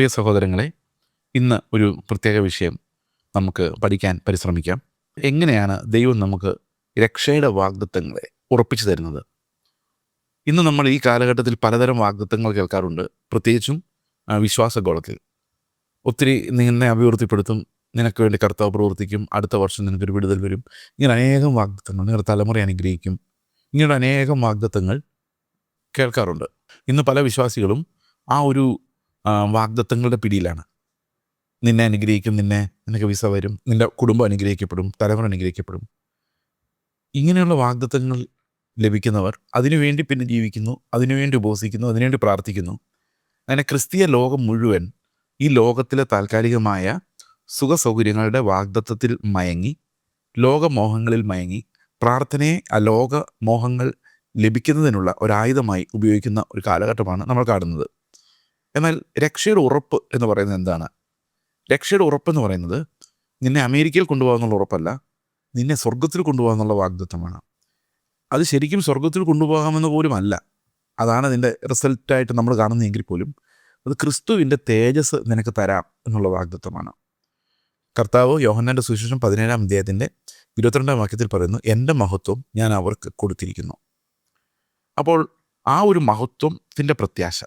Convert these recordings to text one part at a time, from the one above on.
പ്രിയ സഹോദരങ്ങളെ ഇന്ന് ഒരു പ്രത്യേക വിഷയം നമുക്ക് പഠിക്കാൻ പരിശ്രമിക്കാം. എങ്ങനെയാണ് ദൈവം നമുക്ക് രക്ഷയുടെ വാഗ്ദത്വങ്ങളെ ഉറപ്പിച്ചു തരുന്നത്? ഇന്ന് നമ്മൾ ഈ കാലഘട്ടത്തിൽ പലതരം വാഗ്ദത്തങ്ങൾ കേൾക്കാറുണ്ട്. പ്രത്യേകിച്ചും വിശ്വാസഗോളത്തിൽ. വിശ്വാസ ഒത്തിരി നിന്നെ അഭിവൃദ്ധിപ്പെടുത്തും നിനക്ക് വേണ്ടി കർത്താവ് പ്രവർത്തിക്കും അടുത്ത വർഷം നിനക്കൊരു വിടുതൽ വരും. ഇങ്ങനെ അനേകം വാഗ്ദത്തങ്ങൾ നിങ്ങളുടെ തലമുറ അനുഗ്രഹിക്കും. ഇങ്ങനെ അനേകം വാഗ്ദത്തങ്ങൾ കേൾക്കാറുണ്ട്. ഇന്ന് പല വിശ്വാസികളും ആ ഒരു വാഗ്ദത്തങ്ങളുടെ പിടിയിലാണ്. നിന്നെ അനുഗ്രഹിക്കും നിന്നെ നിനക്ക് വിസ വരും നിന്റെ കുടുംബം അനുഗ്രഹിക്കപ്പെടും തലമുറ അനുഗ്രഹിക്കപ്പെടും. ഇങ്ങനെയുള്ള വാഗ്ദത്തങ്ങൾ ലഭിക്കുന്നവർ അതിനുവേണ്ടി പിന്നെ ജീവിക്കുന്നു അതിനുവേണ്ടി ഉപവസിക്കുന്നു അതിനുവേണ്ടി പ്രാർത്ഥിക്കുന്നു. അങ്ങനെ ക്രിസ്തീയ ലോകം മുഴുവൻ ഈ ലോകത്തിലെ താൽക്കാലികമായ സുഖ സൗകര്യങ്ങളുടെ വാഗ്ദത്തത്തിൽ മയങ്ങി ലോകമോഹങ്ങളിൽ മയങ്ങി പ്രാർത്ഥനയെ ആ ലോകമോഹങ്ങൾ ലഭിക്കുന്നതിനുള്ള ഒരായുധമായി ഉപയോഗിക്കുന്ന ഒരു കാലഘട്ടമാണ് നമ്മൾ കാണുന്നത്. എന്നാൽ രക്ഷയുടെ ഉറപ്പ് എന്ന് പറയുന്നത് എന്താണ്? രക്ഷയുടെ ഉറപ്പ് എന്ന് പറയുന്നത് നിന്നെ അമേരിക്കയിൽ കൊണ്ടുപോകാന്നുള്ള ഉറപ്പല്ല നിന്നെ സ്വർഗത്തിൽ കൊണ്ടുപോകാന്നുള്ള വാഗ്ദത്വമാണ് അത് ശരിക്കും സ്വർഗത്തിൽ കൊണ്ടുപോകാമെന്ന് പോലും അല്ല. അതാണ് അതിന്റെ റിസൾട്ടായിട്ട് നമ്മൾ കാണുന്നതെങ്കിൽ പോലും അത് ക്രിസ്തുവിന്റെ തേജസ് നിനക്ക് തരാം എന്നുള്ള വാഗ്ദത്വമാണ് കർത്താവ് യോഹന്നാന്റെ സുശേഷം പതിനേഴാം അദ്ദേഹത്തിന്റെ ഇരുപത്തിരണ്ടാം വാക്യത്തിൽ പറയുന്നു എന്റെ മഹത്വം ഞാൻ അവർക്ക് കൊടുത്തിരിക്കുന്നു. അപ്പോൾ ആ ഒരു മഹത്വത്തിന്റെ പ്രത്യാശ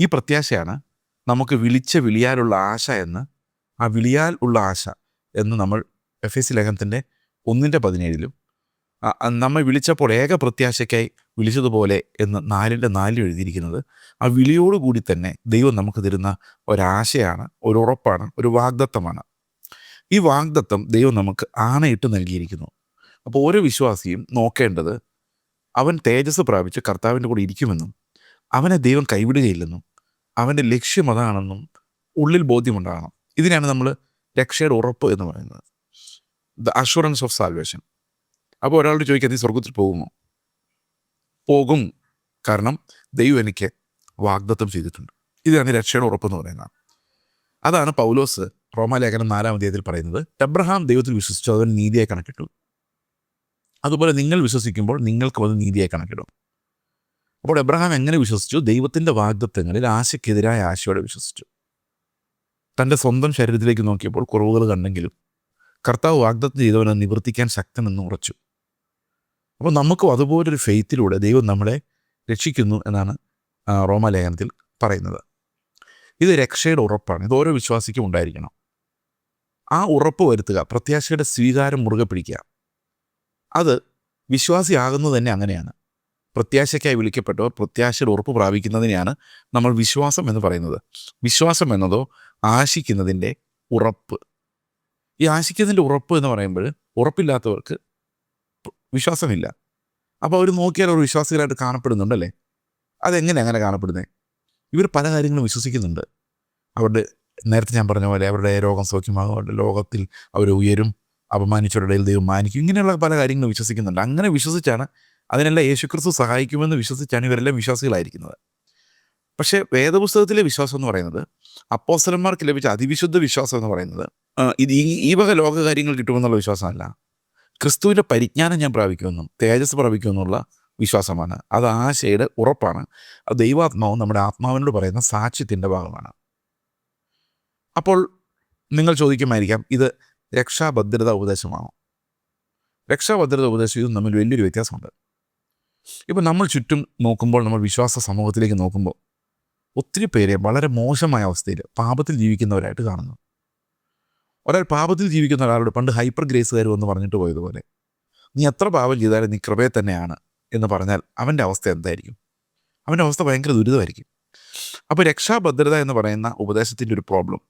ഈ പ്രത്യാശയാണ് നമുക്ക് വിളിച്ച വിളിയാലുള്ള ആശ എന്ന്. ആ വിളിയാൽ ഉള്ള ആശ എന്ന് നമ്മൾ എഫ് എസ് ലേഖനത്തിന്റെ ഒന്നിന്റെ പതിനേഴിലും നമ്മെ വിളിച്ചപ്പോൾ ഏക പ്രത്യാശയ്ക്കായി വിളിച്ചതുപോലെ എന്ന് നാലിന്റെ നാലിൽ എഴുതിയിരിക്കുന്നത്. ആ വിളിയോടുകൂടി തന്നെ ദൈവം നമുക്ക് തരുന്ന ഒരാശയാണ് ഒരു ഉറപ്പാണ് ഒരു വാഗ്ദത്തമാണ്. ഈ വാഗ്ദത്തം ദൈവം നമുക്ക് ആണയിട്ട് നൽകിയിരിക്കുന്നു. അപ്പോൾ ഓരോ വിശ്വാസിയും നോക്കേണ്ടത് അവൻ തേജസ് പ്രാപിച്ച് കർത്താവിന്റെ കൂടെ ഇരിക്കുമെന്നും അവനെ ദൈവം കൈവിടുകയില്ലെന്നും അവന്റെ ലക്ഷ്യം അതാണെന്നും ഉള്ളിൽ ബോധ്യമുണ്ടാകണം. ഇതിനാണ് നമ്മൾ രക്ഷയുടെ ഉറപ്പ് എന്ന് പറയുന്നത്. ദ അഷുറൻസ് ഓഫ് സാൽവേഷൻ അപ്പോൾ ഒരാളോട് ചോദിക്കുക നീ സ്വർഗത്തിൽ പോകുമോ? പോകും. കാരണം ദൈവം എനിക്ക് വാഗ്ദത്തം ചെയ്തിട്ടുണ്ട്. ഇതാണ് രക്ഷയുടെ ഉറപ്പ് എന്ന് പറയുന്നത്. അതാണ് പൗലോസ് റോമാലേഖനം നാലാം അധ്യായത്തിൽ പറയുന്നത്. എബ്രഹാം ദൈവത്തിൽ വിശ്വസിച്ചു അവൻ നീതിയായി കണക്കിട്ടു. അതുപോലെ നിങ്ങൾ വിശ്വസിക്കുമ്പോൾ നിങ്ങൾക്കും അത് നീതിയായി കണക്കിടും. അപ്പോൾ എബ്രഹാം എങ്ങനെ വിശ്വസിച്ചു? ദൈവത്തിന്റെ വാഗ്ദത്വങ്ങളിൽ ആശയ്ക്കെതിരായ ആശയോടെ വിശ്വസിച്ചു. തന്റെ സ്വന്തം ശരീരത്തിലേക്ക് നോക്കിയപ്പോൾ കുറവുകൾ കണ്ടെങ്കിലും കർത്താവ് വാഗ്ദത്തം ചെയ്തവനെ നിവർത്തിക്കാൻ ശക്തനെന്ന് ഉറച്ചു. അപ്പോൾ നമുക്കും അതുപോലൊരു ഫെയ്ത്തിലൂടെ ദൈവം നമ്മളെ രക്ഷിക്കുന്നു എന്നാണ് റോമാലേഖനത്തിൽ പറയുന്നത്. ഇത് രക്ഷയുടെ ഉറപ്പാണ്. ഇത് ഓരോ വിശ്വാസിക്കും ഉണ്ടായിരിക്കണം. ആ ഉറപ്പ് വരുത്തുക പ്രത്യാശയുടെ സ്വീകാരം മുറുകെ പിടിക്കുക. അത് വിശ്വാസിയാകുന്നത് തന്നെ അങ്ങനെയാണ്. പ്രത്യാശയ്ക്കായി വിളിക്കപ്പെട്ടവർ പ്രത്യാശയുടെ ഉറപ്പ് പ്രാപിക്കുന്നതിനെയാണ് നമ്മൾ വിശ്വാസം എന്ന് പറയുന്നത്. വിശ്വാസം എന്നതോ ആശിക്കുന്നതിന്റെ ഉറപ്പ്. ഈ ആശിക്കുന്നതിന്റെ ഉറപ്പ് എന്ന് പറയുമ്പോൾ ഉറപ്പില്ലാത്തവർക്ക് വിശ്വാസമില്ല. അപ്പോൾ അവർ നോക്കിയാൽ അവർ വിശ്വാസികളായിട്ട് കാണപ്പെടുന്നുണ്ടല്ലേ അതെങ്ങനെ അങ്ങനെ കാണപ്പെടുന്നത് ഇവർ പല കാര്യങ്ങളും വിശ്വസിക്കുന്നുണ്ട്. അവരുടെ നേരത്തെ ഞാൻ പറഞ്ഞ പോലെ അവരുടെ രോഗം സൗഖ്യമാകും അവരുടെ ലോകത്തിൽ അവർ ഉയരും അപമാനിച്ചവരുടെ ദൈവം മാനിക്കും ഇങ്ങനെയുള്ള പല കാര്യങ്ങളും വിശ്വസിക്കുന്നുണ്ട്. അങ്ങനെ വിശ്വസിച്ചാണ് അതിനെല്ലാം യേശുക്രിസ്തു സഹായിക്കുമെന്ന് വിശ്വസിച്ചാണ് ഇവരെല്ലാം വിശ്വാസികളായിരിക്കുന്നത്. പക്ഷേ വേദപുസ്തകത്തിലെ വിശ്വാസം എന്ന് പറയുന്നത് അപ്പോസ്തലന്മാർക്ക് ലഭിച്ച അതിവിശുദ്ധ വിശ്വാസം എന്ന് പറയുന്നത് ഇത് ഈ ഈ വക ലോകകാര്യങ്ങൾ കിട്ടുമെന്നുള്ള വിശ്വാസമല്ല. ക്രിസ്തുവിന്റെ പരിജ്ഞാനം ഞാൻ പ്രാപിക്കുമെന്നും തേജസ് പ്രാപിക്കുമെന്നുള്ള വിശ്വാസമാണ്. അത് ആശയുടെ ഉറപ്പാണ്. അത് ദൈവാത്മാവും നമ്മുടെ ആത്മാവിനോട് പറയുന്ന സാക്ഷ്യത്തിന്റെ ഭാഗമാണ്. അപ്പോൾ നിങ്ങൾ ചോദിക്കുമായിരിക്കാം ഇത് രക്ഷാഭദ്രത ഉപദേശമാണോ? രക്ഷാഭദ്രത ഇതും തമ്മിൽ വലിയൊരു വ്യത്യാസമുണ്ട്. ഇപ്പം നമ്മൾ ചുറ്റും നോക്കുമ്പോൾ നമ്മൾ വിശ്വാസ സമൂഹത്തിലേക്ക് നോക്കുമ്പോൾ ഒത്തിരി പേരെ വളരെ മോശമായ അവസ്ഥയിൽ പാപത്തിൽ ജീവിക്കുന്നവരായിട്ട് കാണുന്നു. ഒരാൾ പാപത്തിൽ ജീവിക്കുന്ന ഒരാളോട് പണ്ട് ഹൈപ്പർ ഗ്രേസുകാർ എന്ന് പറഞ്ഞിട്ട് പോയതുപോലെ നീ എത്ര പാപം ചെയ്താലും നീ കൃപയെ തന്നെയാണ് എന്ന് പറഞ്ഞാൽ അവന്റെ അവസ്ഥ എന്തായിരിക്കും? അവന്റെ അവസ്ഥ ഭയങ്കര ദുരിതമായിരിക്കും. അപ്പോൾ രക്ഷാഭദ്രത എന്ന് പറയുന്ന ഉപദേശത്തിന്റെ ഒരു പ്രോബ്ലം.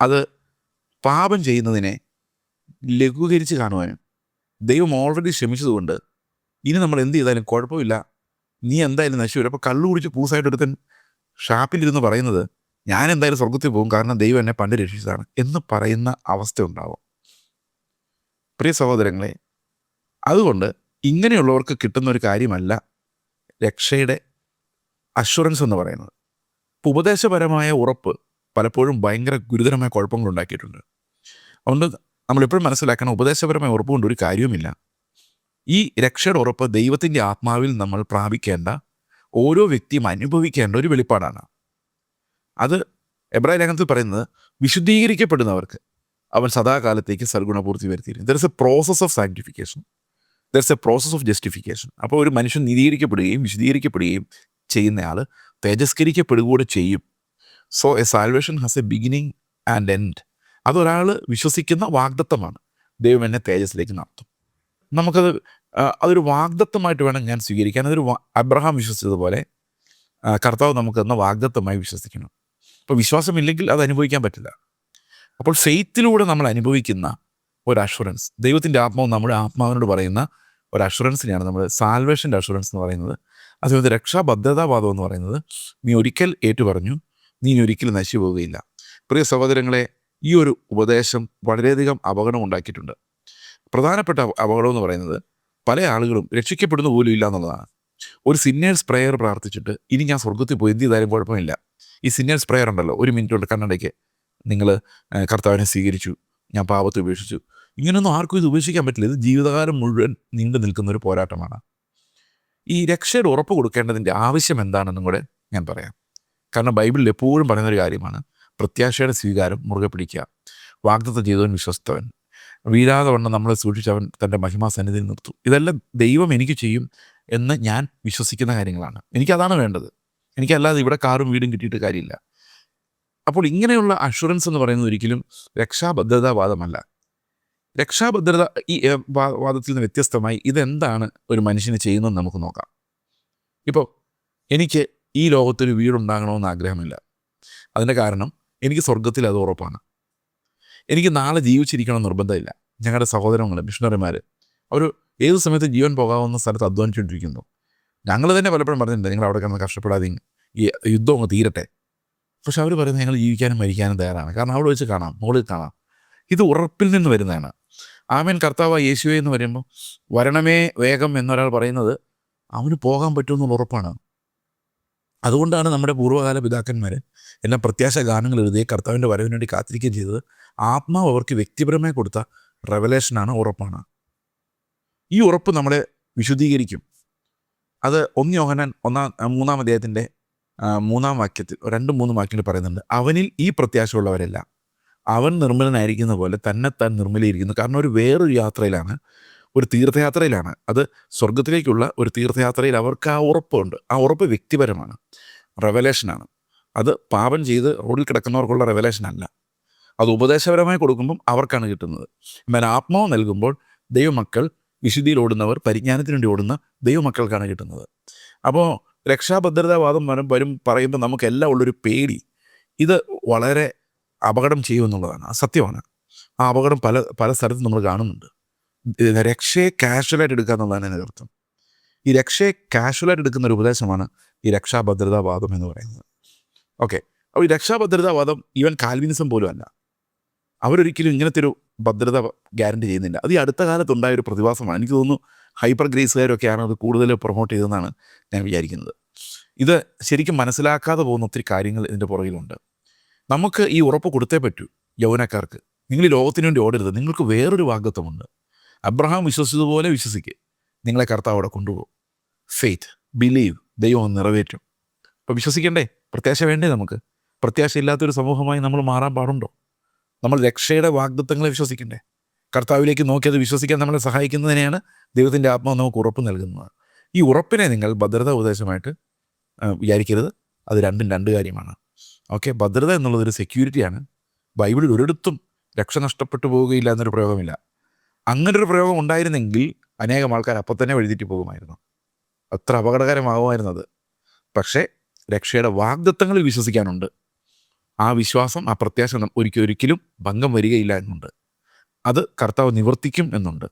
അത് പാപം ചെയ്യുന്നതിനെ ലഘൂകരിച്ച് കാണുവാനും ദൈവം ഓൾറെഡി ക്ഷമിച്ചതുകൊണ്ട് ഇനി നമ്മൾ എന്ത് ചെയ്താലും കുഴപ്പമില്ല. നീ എന്തായാലും നശിച്ചു വരും. അപ്പോൾ കള്ളു കുടിച്ച് പൂസായിട്ട് ഒരുത്തൻ ഷാപ്പിലിരുന്ന് പറയുന്നത് ഞാൻ എന്തായാലും സ്വർഗത്തിൽ പോകും. കാരണം ദൈവം എന്നെ പണ്ട് രക്ഷിച്ചതാണ് എന്ന് പറയുന്ന അവസ്ഥ ഉണ്ടാവും. പ്രിയ സഹോദരങ്ങളെ അതുകൊണ്ട് ഇങ്ങനെയുള്ളവർക്ക് കിട്ടുന്ന ഒരു കാര്യമല്ല രക്ഷയുടെ അഷുറൻസ് എന്ന് പറയുന്നത്. ഉപദേശപരമായ ഉറപ്പ് പലപ്പോഴും ഭയങ്കര ഗുരുതരമായ കുഴപ്പങ്ങൾ ഉണ്ടാക്കിയിട്ടുണ്ട്. അതുകൊണ്ട് നമ്മളെപ്പോഴും മനസ്സിലാക്കണം ഉപദേശപരമായ ഉറപ്പ് കൊണ്ട് ഒരു കാര്യവുമില്ല. ഈ രക്ഷയുടെ ഉറപ്പ് ദൈവത്തിന്റെ ആത്മാവിൽ നമ്മൾ പ്രാപിക്കേണ്ട ഓരോ വ്യക്തിയും അനുഭവിക്കേണ്ട ഒരു വെളിപ്പാടാണ്. അത് എബ്രാഹിം ലേഖനത്തിൽ പറയുന്നത് വിശുദ്ധീകരിക്കപ്പെടുന്നവർക്ക് അവൻ സദാകാലത്തേക്ക് സൽഗുണപൂർത്തി വരുത്തിയിരുന്നു. There is a process of sanctification there is a process of justification അപ്പോൾ ഒരു മനുഷ്യൻ നീതീകരിക്കപ്പെടുകയും വിശദീകരിക്കപ്പെടുകയും ചെയ്യുന്നയാൾ തേജസ്കരിക്കപ്പെടുകൂടെ ചെയ്യും. So a salvation has a beginning and end അതൊരാൾ വിശ്വസിക്കുന്ന വാഗ്ദത്തമാണ് ദൈവം എന്നെ തേജസ്സിലേക്ക് നടത്തും. നമുക്കത് അതൊരു വാഗ്ദത്വമായിട്ട് വേണം ഞാൻ സ്വീകരിക്കാൻ. അതൊരു അബ്രഹാം വിശ്വസിച്ചതുപോലെ കർത്താവ് നമുക്ക് തന്ന വാഗ്ദത്വമായി വിശ്വസിക്കണം. അപ്പോൾ വിശ്വാസമില്ലെങ്കിൽ അത് അനുഭവിക്കാൻ പറ്റില്ല. അപ്പോൾ ഫെയ്ത്തിലൂടെ നമ്മൾ അനുഭവിക്കുന്ന ഒരു അഷുറൻസ് ദൈവത്തിന്റെ ആത്മാവ് നമ്മുടെ ആത്മാവിനോട് പറയുന്ന ഒരു അഷുറൻസിനെയാണ് നമ്മൾ സാൽവേഷന്റെ അഷുറൻസ് എന്ന് പറയുന്നത്. അതുപോലെ രക്ഷാബദ്ധതാവാദം എന്ന് പറയുന്നത് നീ ഒരിക്കൽ ഏറ്റുപറഞ്ഞു നീ ഇനി ഒരിക്കലും നശിച്ചു പോവുകയില്ല പ്രിയ സഹോദരങ്ങളെ ഈ ഒരു ഉപദേശം വളരെയധികം അപകടം ഉണ്ടാക്കിയിട്ടുണ്ട്. പ്രധാനപ്പെട്ട അപ- അപകടം എന്ന് പറയുന്നത് പല ആളുകളും രക്ഷിക്കപ്പെടുന്ന പോലും ഇല്ല എന്നുള്ളതാണ്. ഒരു സിന്നേഴ്സ് പ്രെയർ പ്രാർത്ഥിച്ചിട്ട് ഇനി ഞാൻ സ്വർഗത്തിൽ പോയി എന്ത് ചെയ്താലും കുഴപ്പമില്ല. ഈ സിന്നേഴ്സ് പ്രെയർ ഉണ്ടല്ലോ ഒരു മിനിറ്റ് കൊണ്ട് കണ്ണടയ്ക്ക്. നിങ്ങൾ കർത്താവിനെ സ്വീകരിച്ചു ഞാൻ പാപത്തെ ഉപേക്ഷിച്ചു. ഇങ്ങനെയൊന്നും ആർക്കും ഇത് ഉപേക്ഷിക്കാൻ പറ്റില്ല. ഇത് ജീവിതകാലം മുഴുവൻ നീണ്ടു നിൽക്കുന്ന ഒരു പോരാട്ടമാണ്. ഈ രക്ഷയുടെ ഉറപ്പ് കൊടുക്കേണ്ടതിന്റെ ആവശ്യം എന്താണെന്നും കൂടെ ഞാൻ പറയാം. കാരണം ബൈബിളിൽ എപ്പോഴും പറയുന്ന ഒരു കാര്യമാണ് പ്രത്യാശയുടെ സ്വീകാരം മുറുകെ പിടിക്കുക. വാഗ്ദത്തം ചെയ്തവൻ വിശ്വസ്തവൻ. വീഴാതെ വണ്ണം നമ്മളെ സൂക്ഷിച്ച് അവൻ തന്റെ മഹിമാ സന്നിധിയിൽ നിർത്തും. ഇതെല്ലാം ദൈവം എനിക്ക് ചെയ്യും എന്ന് ഞാൻ വിശ്വസിക്കുന്ന കാര്യങ്ങളാണ്. എനിക്കതാണ് വേണ്ടത്. എനിക്കല്ലാതെ ഇവിടെ കാറും വീടും കിട്ടിയിട്ട് കാര്യമില്ല. അപ്പോൾ ഇങ്ങനെയുള്ള അഷുറൻസ് എന്ന് പറയുന്നത് ഒരിക്കലും രക്ഷാഭദ്രതാവാദമല്ല രക്ഷാഭദ്രത ഈ വാദത്തിൽ നിന്ന് വ്യത്യസ്തമായി ഇതെന്താണ് ഒരു മനുഷ്യന് ചെയ്യുന്നതെന്ന് നമുക്ക് നോക്കാം. ഇപ്പോൾ എനിക്ക് ഈ ലോകത്തൊരു വീടുണ്ടാകണമെന്ന് ആഗ്രഹമില്ല. അതിന്റെ കാരണം എനിക്ക് സ്വർഗത്തിൽ അത് ഉറപ്പാണ്. എനിക്ക് നാളെ ജീവിച്ചിരിക്കണം നിർബന്ധമില്ല. ഞങ്ങളുടെ സഹോദരങ്ങൾ മിഷണറിമാർ അവർ ഏത് സമയത്ത് ജീവൻ പോകാവുന്ന സ്ഥലത്ത് അധ്വാനിച്ചുകൊണ്ടിരിക്കുന്നു ഞങ്ങൾ തന്നെ പലപ്പോഴും പറഞ്ഞിട്ടുണ്ട് നിങ്ങൾ അവിടെ കിടന്ന് കഷ്ടപ്പെടാതെ ഈ യുദ്ധം അങ്ങ് തീരട്ടെ. പക്ഷെ അവർ പറയുന്നത് ഞങ്ങൾ ജീവിക്കാനും മരിക്കാനും തയ്യാറാണ്. കാരണം അവിടെ വെച്ച് കാണാം മുകളിൽ കാണാം. ഇത് ഉറപ്പിൽ നിന്ന് വരുന്നതാണ്. ആമേൻ. കർത്താവ് യേശുവേ എന്ന് പറയുമ്പോൾ വരണമേ വേഗം എന്നൊരാൾ പറയുന്നത് അവന് പോകാൻ പറ്റുമെന്നുള്ള ഉറപ്പാണ്. അതുകൊണ്ടാണ് നമ്മുടെ പൂർവകാല പിതാക്കന്മാർ എല്ലാം പ്രത്യാശ ഗാനങ്ങൾ എഴുതി കർത്താവിന്റെ വരവിന് വേണ്ടി കാത്തിരിക്കുകയും ചെയ്തത്. ആത്മാവ് അവർക്ക് വ്യക്തിപരമായി കൊടുത്ത റെവലേഷനാണ് ഉറപ്പാണ്. ഈ ഉറപ്പ് നമ്മളെ വിശുദ്ധീകരിക്കും. അത് ഒന്ന് യോഹനാൻ ഒന്നാം മൂന്നാം അദ്ദേഹത്തിന്റെ മൂന്നാം വാക്യത്തിൽ രണ്ടും മൂന്നും വാക്യങ്ങൾ പറയുന്നുണ്ട്. അവനിൽ ഈ പ്രത്യാശയുള്ളവരെല്ലാം. അവൻ നിർമ്മലനായിരിക്കുന്ന പോലെ തന്നെ താൻ നിർമ്മലീകരിക്കുന്നു. കാരണം ഒരു വേറൊരു യാത്രയിലാണ് ഒരു തീർത്ഥയാത്രയിലാണ്. അത് സ്വർഗത്തിലേക്കുള്ള ഒരു തീർത്ഥയാത്രയിൽ അവർക്ക് ആ ഉറപ്പുണ്ട്. ആ ഉറപ്പ് വ്യക്തിപരമാണ്. റെവലേഷനാണ് അത് പാപം ചെയ്ത് റോഡിൽ കിടക്കുന്നവർക്കുള്ള റെവലേഷൻ അല്ല. അത് ഉപദേശപരമായി കൊടുക്കുമ്പം അവർക്കാണ് കിട്ടുന്നത്. എന്നാൽ ആത്മാവ് നൽകുമ്പോൾ ദൈവമക്കൾ വിശുദ്ധിയിൽ ഓടുന്നവർ പരിജ്ഞാനത്തിന് വേണ്ടി ഓടുന്ന ദൈവമക്കൾക്കാണ് കിട്ടുന്നത്. അപ്പോൾ രക്ഷാഭദ്രതാവാദം വരും വരും പറയുമ്പോൾ നമുക്കെല്ലാം ഉള്ളൊരു പേടി. ഇത് വളരെ അപകടം ചെയ്യുമെന്നുള്ളതാണ്. സത്യമാണ്. ആ അപകടം പല പല സ്ഥലത്തും നമ്മൾ കാണുന്നുണ്ട്. രക്ഷയെ കാഷ്വലായിട്ട് എടുക്കുക എന്നുള്ളതാണ് എന്റെ അർത്ഥം. ഈ രക്ഷയെ കാഷ്വലായിട്ട് എടുക്കുന്ന ഒരു ഉപദേശമാണ് ഈ രക്ഷാഭദ്രതാവാദം എന്ന് പറയുന്നത്. ഓക്കെ അപ്പോൾ ഈ രക്ഷാഭദ്രതാവാദം ഈവൻ കാൽവിനിസം പോലും അല്ല. അവരൊരിക്കലും ഇങ്ങനത്തെ ഒരു ഭദ്രത ഗ്യാരണ്ടി ചെയ്യുന്നില്ല. അത് ഈ അടുത്ത കാലത്തുണ്ടായ ഒരു പ്രതിഭാസമാണ്. എനിക്ക് തോന്നുന്നു ഹൈപ്പർ ഗ്രേസുകാരൊക്കെയാണ് അത് കൂടുതൽ പ്രൊമോട്ട് ചെയ്തതെന്നാണ് ഞാൻ വിചാരിക്കുന്നത്. ഇത് ശരിക്കും മനസ്സിലാക്കാതെ പോകുന്ന ഒത്തിരി കാര്യങ്ങൾ ഇതിന്റെ പുറകിലുണ്ട്. നമുക്ക് ഈ ഉറപ്പ് കൊടുത്തേ പറ്റൂ യൗവനക്കാർക്ക്. നിങ്ങൾ ഈ ലോകത്തിന് വേണ്ടി ഓടരുത്. നിങ്ങൾക്ക് വേറൊരു വാഗ്ദത്വമുണ്ട് അബ്രഹാം വിശ്വസിച്ചതുപോലെ വിശ്വസിക്കുക നിങ്ങളെ കർത്താവ് അവിടെ കൊണ്ടുപോകും. ഫെയ്ത്ത് ബിലീവ് ദൈവം നിറവേറ്റും. അപ്പോൾ വിശ്വസിക്കണ്ടേ? പ്രത്യാശ വേണ്ടേ നമുക്ക്? പ്രത്യാശ ഇല്ലാത്തൊരു സമൂഹമായി നമ്മൾ മാറാൻ പാടുണ്ടോ? നമ്മൾ രക്ഷയുടെ വാഗ്ദത്വങ്ങളെ വിശ്വസിക്കണ്ടേ? കർത്താവിലേക്ക് നോക്കി അത് വിശ്വസിക്കാൻ നമ്മളെ സഹായിക്കുന്നതിനെയാണ് ദൈവത്തിന്റെ ആത്മാവ് നമുക്ക് ഉറപ്പ് നൽകുന്നത്. ഈ ഉറപ്പിനെ നിങ്ങൾ ഭദ്രതാ ഉപദേശമായിട്ട് വിചാരിക്കരുത്. അത് രണ്ടും രണ്ട് കാര്യമാണ്. ഓക്കെ ഭദ്രത എന്നുള്ളതൊരു സെക്യൂരിറ്റിയാണ് ബൈബിളിൽ ഒരിടത്തും രക്ഷ നഷ്ടപ്പെട്ടു പോവുകയില്ല എന്നൊരു പ്രയോഗമില്ല. അങ്ങനെ ഒരു പ്രയോഗം ഉണ്ടായിരുന്നെങ്കിൽ അനേകം ആൾക്കാർ അപ്പം തന്നെ വഴുതിട്ട് പോകുമായിരുന്നു. അത്ര അപകടകരമാകുമായിരുന്നത് പക്ഷേ രക്ഷയുടെ വാഗ്ദത്തങ്ങളിൽ വിശ്വസിക്കാനുണ്ട്. ആ വിശ്വാസം ആ പ്രത്യാശ ഒരിക്കലും ഭംഗം വരികയില്ല എന്നുണ്ട്. അത് കർത്താവ് നിവർത്തിക്കും എന്നുണ്ട്.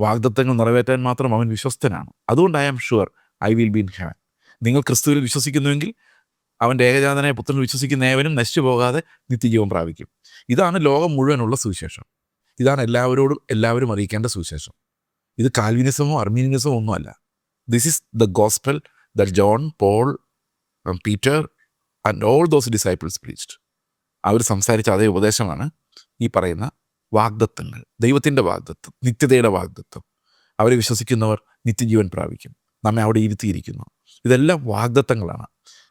വാഗ്ദത്തങ്ങൾ നിറവേറ്റാൻ മാത്രം അവൻ വിശ്വസ്തനാണ്. അതുകൊണ്ട് I am sure I will be in heaven നിങ്ങൾ ക്രിസ്തുവിൽ വിശ്വസിക്കുന്നുവെങ്കിൽ അവന്റെ ഏകജാതനായ പുത്രനിൽ വിശ്വസിക്കുന്ന ഏവനും നശിച്ചു പോകാതെ നിത്യജീവൻ പ്രാപിക്കും. ഇതാണ് ലോകം മുഴുവനുള്ള സുവിശേഷം. ഇതാണ് എല്ലാവരോടും എല്ലാവരും അറിയിക്കേണ്ട സുവിശേഷം. ഇത് കാൽവിനിസമോ അർമീനിയനിസമോ ഒന്നുമല്ല. This is the gospel the John Paul Peter and all those disciples preached അവർ സംസാരിച്ച അതേ ഉപദേശമാണ് ഈ പറയുന്ന വാഗ്ദത്തങ്ങൾ. ദൈവത്തിന്റെ വാഗ്ദത്വം നിത്യതയുടെ വാഗ്ദത്വം അവരെ വിശ്വസിക്കുന്നവർ നിത്യജീവൻ പ്രാപിക്കും. നമ്മെ അവിടെ ഇരുത്തിയിരിക്കുന്നു. ഇതെല്ലാം വാഗ്ദത്തങ്ങളാണ്.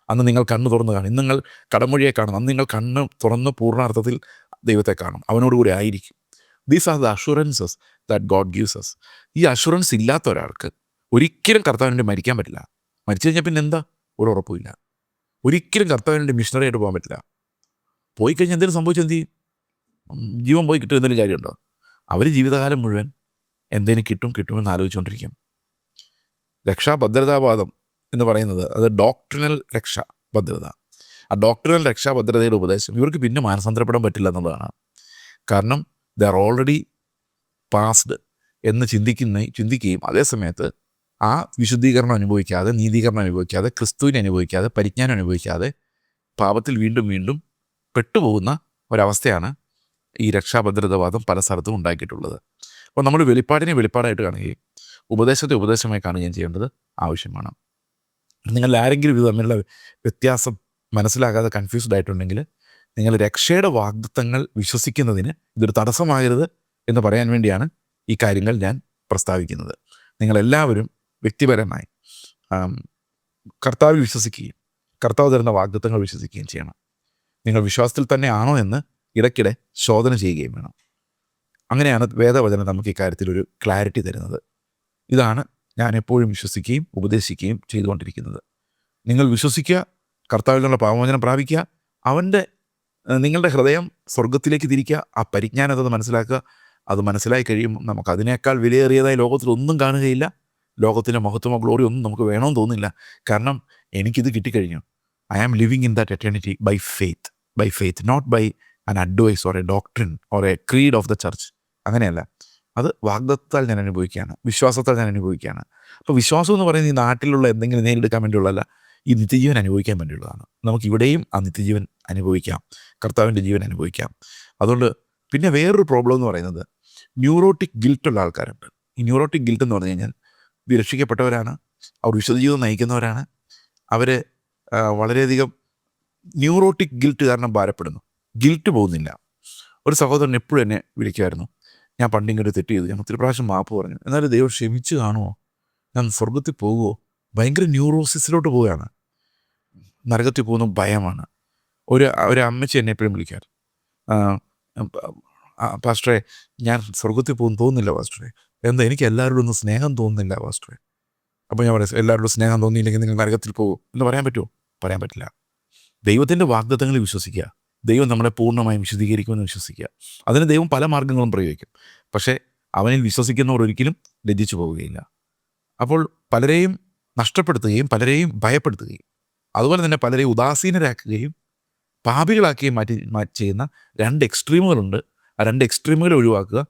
അന്ന് നിങ്ങൾ കണ്ണ് തുറന്ന് കാണും. ഇന്ന് നിങ്ങൾ കടമൊഴിയെ കാണും. അന്ന് നിങ്ങൾ കണ്ണ് തുറന്ന് പൂർണാർത്ഥത്തിൽ ദൈവത്തെ കാണും. അവനോടുകൂടി ആയിരിക്കും. These are the assurances that God gives us ഈ അഷുറൻസ് ഇല്ലാത്ത ഒരാൾക്ക് ഒരിക്കലും കർത്താവിന്റെ മരിക്കാൻ പറ്റില്ല. മരിച്ചു കഴിഞ്ഞാൽ പിന്നെ എന്താ? ഒരു ഉറപ്പുമില്ല. ഒരിക്കലും കർത്താവിന്റെ മിഷണറി പോകാൻ പറ്റില്ല. പോയി കഴിഞ്ഞാൽ എന്തെങ്കിലും സംഭവിച്ചെന്ത് ചെയ്യും? ജീവൻ പോയി കിട്ടും എന്തെങ്കിലും കാര്യമുണ്ടോ? അവർ ജീവിതകാലം മുഴുവൻ എന്തെങ്കിലും കിട്ടും കിട്ടുമെന്ന് ആലോചിച്ചുകൊണ്ടിരിക്കും. രക്ഷാഭദ്രതാവാദം എന്ന് പറയുന്നത് അത് ഡോക്ടറിനൽ രക്ഷാഭദ്രത ആ ഡോക്ടറിനൽ രക്ഷാഭദ്രതയുടെ ഉപദേശം ഇവർക്ക് പിന്നെ മാനസാന്തരപ്പെടാൻ പറ്റില്ല എന്നുള്ളതാണ്. കാരണം ദ ആർ ഓൾറെഡി പാസ്ഡ് എന്ന് ചിന്തിക്കുന്ന ചിന്തിക്കുകയും അതേ സമയത്ത് ആ വിശുദ്ധീകരണം അനുഭവിക്കാതെ നീതീകരണം അനുഭവിക്കാതെ ക്രിസ്തുവിനെ അനുഭവിക്കാതെ പരിജ്ഞാനം അനുഭവിക്കാതെ പാപത്തിൽ വീണ്ടും വീണ്ടും പെട്ടുപോകുന്ന ഒരവസ്ഥയാണ് ഈ രക്ഷാഭദ്രതവാദം പല സ്ഥലത്തും ഉണ്ടാക്കിയിട്ടുള്ളത്. അപ്പോൾ നമ്മൾ വെളിപ്പാടിനെ വെളിപ്പാടായിട്ട് കാണുകയും ഉപദേശത്തെ ഉപദേശമായി കാണുകയും ചെയ്യേണ്ടത് ആവശ്യമാണ്. നിങ്ങൾ ആരെങ്കിലും ഇത് തമ്മിലുള്ള വ്യത്യാസം മനസ്സിലാകാതെ കൺഫ്യൂസ്ഡ് ആയിട്ടുണ്ടെങ്കിൽ നിങ്ങൾ രക്ഷയുടെ വാഗ്ദത്തങ്ങൾ വിശ്വസിക്കുന്നതിന് ഇതൊരു തടസ്സമാകരുത് എന്ന് പറയാൻ വേണ്ടിയാണ് ഈ കാര്യങ്ങൾ ഞാൻ പ്രസ്താവിക്കുന്നത്. നിങ്ങളെല്ലാവരും വ്യക്തിപരമായി കർത്താവിൽ വിശ്വസിക്കുകയും കർത്താവ് തരുന്ന വാഗ്ദത്തങ്ങൾ വിശ്വസിക്കുകയും ചെയ്യണം. നിങ്ങൾ വിശ്വാസത്തിൽ തന്നെ ആണോ എന്ന് ഇടയ്ക്കിടെ ശോധന ചെയ്യുകയും വേണം. അങ്ങനെയാണ് വേദവചനം നമുക്ക് ഇക്കാര്യത്തിൽ ഒരു ക്ലാരിറ്റി തരുന്നത്. ഇതാണ് ഞാൻ എപ്പോഴും വിശ്വസിക്കുകയും ഉപദേശിക്കുകയും ചെയ്തുകൊണ്ടിരിക്കുന്നത്. നിങ്ങൾ വിശ്വസിക്കുക കർത്താവിലുള്ള പാവമോചനം പ്രാപിക്കുക അവന്റെ നിങ്ങളുടെ ഹൃദയം സ്വർഗത്തിലേക്ക് തിരിക്കുക ആ പരിജ്ഞാനത മനസ്സിലാക്കുക. അത് മനസ്സിലായി കഴിയുമ്പോൾ നമുക്ക് അതിനേക്കാൾ വിലയേറിയതായി ലോകത്തിൽ ഒന്നും കാണുകയില്ല. ലോകത്തിലെ മഹത്വമോ ഗ്ലോറി ഒന്നും നമുക്ക് വേണമെന്ന് തോന്നില്ല കാരണം എനിക്കിത് കിട്ടിക്കഴിഞ്ഞു. I am living in that eternity by faith by faith not by an advice or a doctrine or a creed of the church അങ്ങനെയല്ല. അത് വാഗ്ദത്താൽ ഞാൻ അനുഭവിക്കുകയാണ്. വിശ്വാസത്താൽ ഞാൻ അനുഭവിക്കുകയാണ്. അപ്പോൾ വിശ്വാസം എന്ന് പറയുന്നത് ഈ നാട്ടിലുള്ള എന്തെങ്കിലും നേരിടുക്കാൻ വേണ്ടിയുള്ളതല്ല. ഈ നിത്യജീവൻ അനുഭവിക്കാൻ വേണ്ടിയുള്ളതാണ്. നമുക്ക് ഇവിടെയും ആ നിത്യജീവൻ അനുഭവിക്കാം. കർത്താവിന്റെ ജീവൻ അനുഭവിക്കാം. അതുകൊണ്ട് പിന്നെ വേറൊരു പ്രോബ്ലം എന്ന് പറയുന്നത് ന്യൂറോട്ടിക് ഗിൽട്ടുള്ള ആൾക്കാരുണ്ട്. ഈ ന്യൂറോട്ടിക് ഗിൽട്ട് എന്ന് പറഞ്ഞു കഴിഞ്ഞാൽ വിരക്ഷിക്കപ്പെട്ടവരാണ് അവർ വിശുദ്ധജീവിതം നയിക്കുന്നവരാണ്. അവർ വളരെയധികം ന്യൂറോട്ടിക് ഗിൽട്ട് കാരണം ഭാരപ്പെടുന്നു. ഗിൽട്ട് പോകുന്നില്ല. ഒരു സഹോദരൻ എപ്പോഴും എന്നെ വിളിക്കുമായിരുന്നു. ഞാൻ പണ്ടിങ്ങനെ തെറ്റ് ചെയ്തു. ഞാൻ ഒത്തിരി പ്രാവശ്യം മാപ്പ് പറഞ്ഞു. എന്നാലും ദൈവം ക്ഷമിച്ച് കാണുമോ ഞാൻ സ്വർഗത്തിൽ പോകുമോ ഭയങ്കര ന്യൂറോസിസിലോട്ട് പോവുകയാണ്. നരകത്തിൽ പോകുന്ന ഭയമാണ്. ഒരു ഒരു അമ്മച്ചി എന്നെ എപ്പോഴും വിളിക്കാറ് പാസ്റ്ററെ ഞാൻ സ്വർഗത്തിൽ പോകുന്നു തോന്നുന്നില്ല പാസ്റ്ററെ. എന്താ എനിക്ക് എല്ലാവരോടും ഒന്നും സ്നേഹം തോന്നുന്നില്ല പാസ്റ്ററെ. അപ്പോൾ ഞാൻ പറയാം എല്ലാവരോടും സ്നേഹം തോന്നിയില്ലെങ്കിൽ നിങ്ങൾ നരകത്തിൽ പോകും. എന്ന് പറയാൻ പറ്റുമോ പറയാൻ പറ്റില്ല. ദൈവത്തിന്റെ വാഗ്ദത്തങ്ങളിൽ വിശ്വസിക്കുക. ദൈവം നമ്മളെ പൂർണമായും വിശദീകരിക്കുമെന്ന് വിശ്വസിക്കുക. അതിന് ദൈവം പല മാർഗങ്ങളും പ്രയോഗിക്കും. പക്ഷേ അവനിൽ വിശ്വസിക്കുന്നവർ ഒരിക്കലും ലജ്ജിച്ചു പോവുകയില്ല. അപ്പോൾ പലരെയും നഷ്ടപ്പെടുത്തുകയും പലരെയും ഭയപ്പെടുത്തുകയും അതുപോലെ തന്നെ പലരെയും ഉദാസീനരാക്കുകയും പാപികളാക്കുകയും മാറ്റി മാറ്റി ചെയ്യുന്ന രണ്ട് എക്സ്ട്രീമുകളുണ്ട് ആ രണ്ട് എക്സ്ട്രീമുകൾ ഒഴിവാക്കുക.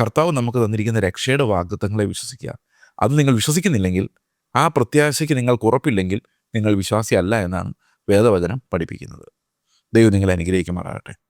കർത്താവ് നമുക്ക് തന്നിരിക്കുന്ന രക്ഷയുടെ വാഗ്ദത്തങ്ങളെ വിശ്വസിക്കുക. അത് നിങ്ങൾ വിശ്വസിക്കുന്നില്ലെങ്കിൽ ആ പ്രത്യാശയ്ക്ക് നിങ്ങൾക്ക് ഉറപ്പില്ലെങ്കിൽ നിങ്ങൾ വിശ്വാസിയല്ല എന്നാണ് വേദവചനം പഠിപ്പിക്കുന്നത്. ദൈവം നിങ്ങളെ അനുഗ്രഹിക്കുമാറാകട്ടെ.